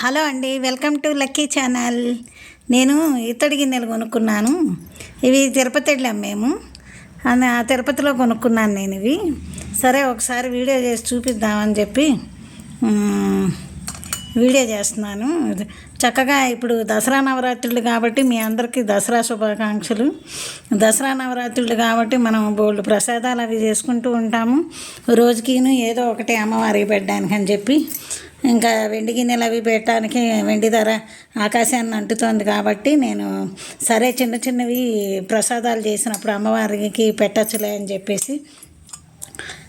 Hello అండి welcome to lucky channel. నేను ఇత్తడి గిన్నెలు కొనుక్కున్నాను. ఇవి తిరుపతి వెళ్ళాం మేము. ఆ తిరుపతిలో కొనుక్కున్నాను నేను ఇవి. సరే ఒకసారి వీడియో చేసి చూపిద్దామని చెప్పి వీడియో చేస్తున్నాను. చక్కగా ఇప్పుడు దసరా నవరాత్రులు కాబట్టి మీ అందరికీ దసరా శుభాకాంక్షలు. దసరా నవరాత్రులు కాబట్టి మనం బోల్డ్ ప్రసాదాలు అవి చేసుకుంటూ ఉంటాము. రోజుకిను ఏదో ఒకటి అమ్మవారికి పెట్టడానికి అని చెప్పి ఇంకా వెండి గిన్నెలు అవి పెట్టడానికి వెండి ధర ఆకాశాన్ని అంటుతోంది కాబట్టి నేను సరే చిన్న చిన్నవి ప్రసాదాలు చేసినప్పుడు అమ్మవారికి పెట్టచ్చులే అని చెప్పేసి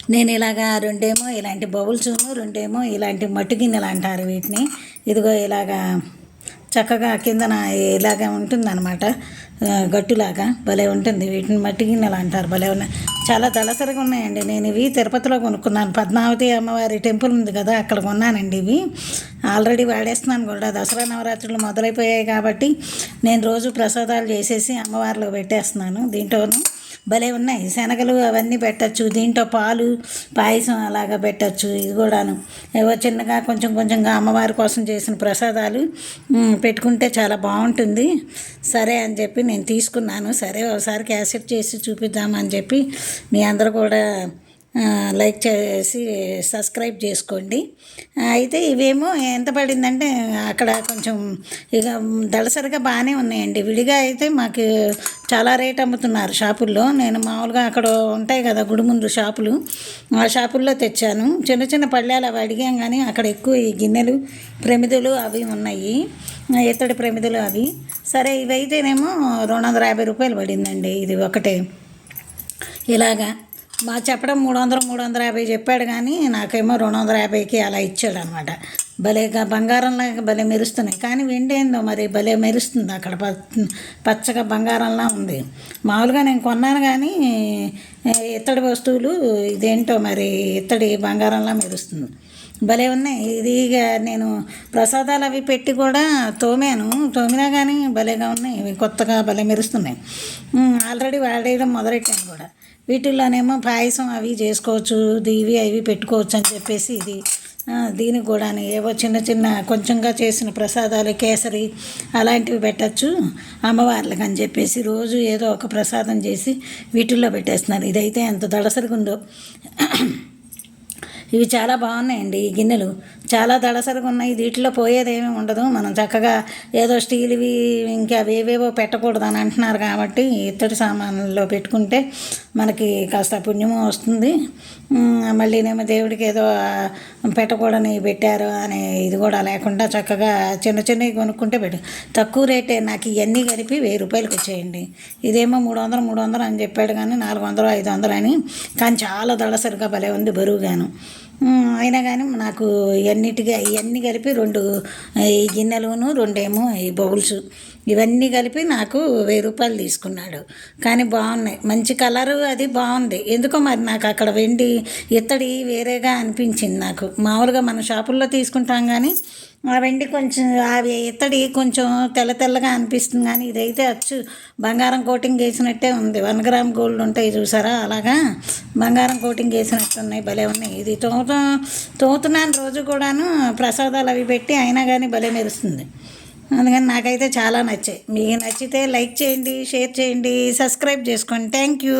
నేను ఇలాగా రెండేమో ఇలాంటి బౌల్స్ను రెండేమో ఇలాంటి మట్టు గిన్నెలు అంటారు వీటిని. ఇదిగో ఇలాగా చక్కగా కిందన ఇలాగా ఉంటుందన్నమాట. ఆ, గట్టులాగా భలే ఉంటుంది. వీటిని మట్టి గిన్నెలు అంటారు. భలే ఉన్నాయి. చాలా దళసరిగా ఉన్నాయండి. నేను ఇవి తిరుపతిలో కొనుక్కున్నాను. పద్మావతి అమ్మవారి టెంపుల్ ఉంది కదా అక్కడ కొన్నానండి ఇవి. ఆల్రెడీ వాడేస్తున్నాను కూడా. దసరా నవరాత్రులు మొదలైపోయాయి కాబట్టి నేను రోజు ప్రసాదాలు చేసేసి అమ్మవారిలో పెట్టేస్తున్నాను. దీంట్లోనూ భలే ఉన్నాయి. శనగలు అవన్నీ పెట్టచ్చు దీంట్లో పాలు పాయసం అలాగా పెట్టచ్చు ఇది కూడాను. ఏవో చిన్నగా కొంచెం కొంచెంగా అమ్మవారి కోసం చేసిన ప్రసాదాలు పెట్టుకుంటే చాలా బాగుంటుంది. సరే అని చెప్పి నేను తీసుకున్నాను. సరే ఒకసారి క్యాసెట్ చేసి చూపిద్దామని చెప్పి మీ అందరూ కూడా లైక్ చేసి సబ్స్క్రైబ్ చేసుకోండి. అయితే ఇవేమో ఎంత పడిందంటే అక్కడ కొంచెం ఇక దళసరిగా బాగానే ఉన్నాయండి. విడిగా అయితే మాకు చాలా రేట్ అమ్ముతున్నారు షాపుల్లో. నేను మామూలుగా అక్కడ ఉంటాయి కదా గుడి ముందు షాపులు. ఆ షాపుల్లో తెచ్చాను. చిన్న చిన్న పళ్ళాలు అవి అడిగాం కానీ అక్కడ ఎక్కువ ఈ గిన్నెలు ప్రమిదలు అవి ఉన్నాయి. ఎత్తడి ప్రమిదలు అవి. సరే ఇవైతేనేమో రెండు వందల యాభై రూపాయలు పడిందండి. ఇది ఒకటే. ఇలాగా మా చెప్పడం మూడు వందలు మూడు వందల యాభై చెప్పాడు కానీ నాకేమో రెండు వందల యాభైకి అలా ఇచ్చాడు అనమాట భలేగా బంగారంలా భలే మెరుస్తున్నాయి. కానీ వెండి ఏందో మరి భలే మెరుస్తుంది అక్కడ ప- పచ్చగా బంగారంలా ఉంది. మామూలుగా నేను కొన్నాను కానీ ఇత్తడి వస్తువులు ఇదేంటో మరి ఇత్తడి బంగారంలా మెరుస్తుంది. భలే ఉన్నాయి. ఇది ఇక నేను ప్రసాదాలు అవి పెట్టి కూడా తోమాను. తోమినా కానీ భలేగా ఉన్నాయి. కొత్తగా భలే మెరుస్తున్నాయి. ఆల్రెడీ వాడేయడం మొదలెట్టాను కూడా. వీటిల్లోనేమో పాయసం అవి చేసుకోవచ్చు ఇవి అవి పెట్టుకోవచ్చు అని చెప్పేసి ఇది. దీనికి కూడా ఏవో చిన్న చిన్న కొంచెంగా చేసిన ప్రసాదాలు కేసరి అలాంటివి పెట్టచ్చు అమ్మవార్లకు అని చెప్పేసి రోజు ఏదో ఒక ప్రసాదం చేసి వీటిల్లో పెట్టేస్తున్నారు. ఇదైతే ఎంత దళసరిగా ఉందో ఇవి చాలా బాగున్నాయండి ఈ గిన్నెలు. చాలా దళసరిగా ఉన్నాయి. వీటిలో పోయేది ఉండదు. మనం చక్కగా ఏదో స్టీల్వి ఇంకా అవేవేవో పెట్టకూడదు అని అంటున్నారు కాబట్టి ఇత్తడి సామాన్లలో పెట్టుకుంటే మనకి కాస్త పుణ్యము వస్తుంది. మళ్ళీనేమో దేవుడికి ఏదో పెట్టకూడని పెట్టారు అనే ఇది కూడా లేకుండా చక్కగా చిన్న చిన్నవి కొనుక్కుంటే పెట్టు. తక్కువ రేటే నాకు ఇవన్నీ కలిపి వెయ్యి రూపాయలకి వచ్చేయండి. ఇదేమో మూడు వందలు మూడు వందలు అని చెప్పాడు కానీ నాలుగు వందలు ఐదు వందలు అని. కానీ చాలా దళసరిగా భలే ఉంది బరువుగాను. గాను అయినా కానీ నాకు ఇవన్నిటిగా ఇవన్నీ కలిపి రెండు ఈ గిన్నెలును రెండేమో ఈ బౌల్స్. ఇవన్నీ కలిపి నాకు వెయ్యి రూపాయలు తీసుకున్నాడు. కానీ బాగున్నాయి. మంచి కలరు అది బాగుంది. ఎందుకో మరి నాకు అక్కడ వెండి ఇత్తడి వేరేగా అనిపించింది నాకు. మామూలుగా మన షాపుల్లో తీసుకుంటాం కానీ వెండి కొంచెం అవి ఇత్తడి కొంచెం తెల్ల తెల్లగా అనిపిస్తుంది కానీ ఇదైతే అచ్చు. బంగారం కోటింగ్ వేసినట్టే ఉంది. వన్ గ్రామ్ గోల్డ్ ఉంటాయి చూసారా? అలాగా? బంగారం కోటింగ్ వేసినట్టు ఉన్నాయి భలే ఉన్నాయి. ఇది తోత తోతున్నాను రోజు కూడాను. ప్రసాదాలు అవి పెట్టి అయినా కానీ భలే మెరుస్తుంది. అందుకని నాకైతే చాలా నచ్చాయి. మీకు నచ్చితే లైక్ చేయండి షేర్ చేయండి సబ్స్క్రైబ్ చేసుకోండి. Thank you.